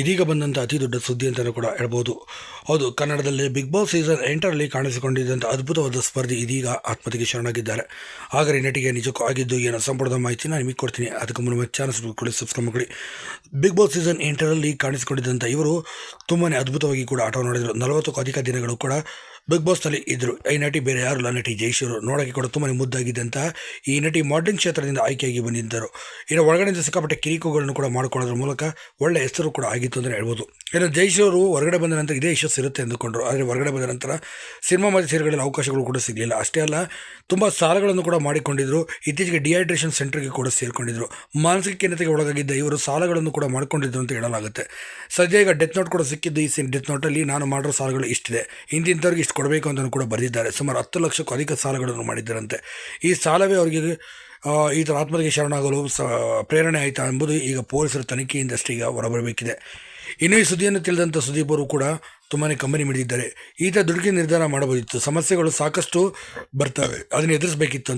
ಇದೀಗ ಬಂದಂಥ ಅತಿ ದೊಡ್ಡ ಸುದ್ದಿ ಅಂತಲೂ ಕೂಡ ಹೇಳ್ಬೋದು. ಹೌದು, ಕನ್ನಡದಲ್ಲಿ ಬಿಗ್ ಬಾಸ್ ಸೀಸನ್ ಎಂಟರಲ್ಲಿ ಕಾಣಿಸಿಕೊಂಡಿದ್ದಂಥ ಅದ್ಭುತವಾದ ಸ್ಪರ್ಧಿ ಇದೀಗ ಆತ್ಮಹತ್ಯೆಗೆ ಶರಣಾಗಿದ್ದಾರೆ. ಆದರೆ ನಟಿಗೆ ನಿಜಕ್ಕೂ ಆಗಿದ್ದು ಏನೋ ಸಂಪೂರ್ಣ ಮಾಹಿತಿನ ನಿಮಗೆ ಕೊಡ್ತೀನಿ. ಅದಕ್ಕೆ ಮುನ್ನ ಚಾನಲ್ ಕೊಡಿ ಸಬ್ಸ್ಕ್ರೈಬ್ ಮಾಡಿ ಬಿಗ್ ಬಾಸ್ ಸೀಸನ್ ಎಂಟರಲ್ಲಿ ಕಾಣಿಸಿಕೊಂಡಿದ್ದಂಥ ಇವರು ತುಂಬಾ ಅದ್ಭುತವಾಗಿ ಕೂಡ ಆಟ ನೋಡಿದರು ನಲವತ್ತಕ್ಕೂ ಅಧಿಕ ದಿನಗಳು ಕೂಡ ಬಿಗ್ ಬಾಸ್ನಲ್ಲಿ ಇದ್ದರು ಈ ನಟಿ ಬೇರೆ ಯಾರು ಲ ನಟಿ ಜೈಶೂರು. ನೋಡೋಕೆ ಕೂಡ ತುಂಬಾ ಮುದ್ದಾಗಿದ್ದಂಥ ಈ ನಟಿ ಮಾಡಲಿಂಗ್ ಕ್ಷೇತ್ರದಿಂದ ಆಯ್ಕೆಯಾಗಿ ಬಂದಿದ್ದರು. ಇನ್ನು ಒಳಗಡೆಯಿಂದ ಸಿಕ್ಕಾಪಟ್ಟೆ ಕಿರಿಕುಗಳನ್ನು ಕೂಡ ಮಾಡಿಕೊಳ್ಳೋದ್ರ ಮೂಲಕ ಒಳ್ಳೆ ಹೆಸರು ಕೂಡ ಆಗಿತ್ತು ಅಂದರೆ ಹೇಳ್ಬೋದು. ಇನ್ನು ಜೈಶೂರು ಹೊರಗಡೆ ಬಂದ ನಂತರ ಇದೇ ಯಶಸ್ಸು ಇರುತ್ತೆ ಅಂದುಕೊಂಡ್ರು ಆದರೆ ಹೊರಗಡೆ ಬಂದ ನಂತರ ಸಿನಿಮಾ ಮತ್ತು ಸೀರೆಗಳಲ್ಲಿ ಅವಕಾಶಗಳು ಕೂಡ ಸಿಗಲಿಲ್ಲ. ಅಷ್ಟೇ ಅಲ್ಲ, ತುಂಬ ಸಾಲಗಳನ್ನು ಕೂಡ ಮಾಡಿಕೊಂಡಿದ್ರು. ಇತ್ತೀಚೆಗೆ ಡಿಹೈಡ್ರೇಷನ್ ಸೆಂಟರ್ಗೆ ಕೂಡ ಸೇರಿಕೊಂಡಿದ್ರು. ಮಾನಸಿಕ ಖಿನ್ನತೆಗೆ ಒಳಗಾಗಿದ್ದ ಇವರು ಸಾಲಗಳನ್ನು ಕೂಡ ಮಾಡಿಕೊಂಡಿದ್ರು ಅಂತ ಹೇಳಲಾಗುತ್ತೆ. ಸದ್ಯ ಈಗ ಡೆತ್ ನೋಟ್ ಕೂಡ ಸಿಕ್ಕಿದ್ದು ಈ ಡೆತ್ ನೋಟಲ್ಲಿ ನಾನು ಮಾಡಿರೋ ಸಾಲಗಳು ಇಷ್ಟಿದೆ. ಹಿಂದಿನ ಇಷ್ಟು ಕೊಡಬೇಕು ಅಂತಲೂ ಕೂಡ ಬರೆದಿದ್ದಾರೆ. ಸುಮಾರು ಹತ್ತು ಲಕ್ಷಕ್ಕೂ ಅಧಿಕ ಸಾಲಗಳನ್ನು ಮಾಡಿದ್ದಾರಂತೆ. ಈ ಸಾಲವೇ ಅವರಿಗೆ ಈ ಥರ ಆತ್ಮಹತ್ಯೆಗೆ ಶರಣಾಗಲು ಸ, ಪ್ರೇರಣೆ ಆಯಿತಾ ಎಂಬುದು ಈಗ ಪೊಲೀಸರ ತನಿಖೆಯಿಂದಷ್ಟೇ ಈಗ ಹೊರಬರಬೇಕಿದೆ. ಇನ್ನೂ ಈ ಸುದ್ದಿಯನ್ನು ತಿಳಿದಂಥ ಸುದೀಪ್ ಅವರು ಕೂಡ ತುಂಬಾ ಕಂಬನಿ ಮಿಡಿದಿದ್ದಾರೆ. ಈತ ದುಡುಕಿ ನಿರ್ಧಾರ ಮಾಡಬಹುದಿತ್ತು. ಸಮಸ್ಯೆಗಳು ಸಾಕಷ್ಟು ಬರ್ತವೆ. ಅದನ್ನು ಎದುರಿಸಬೇಕಿತ್ತು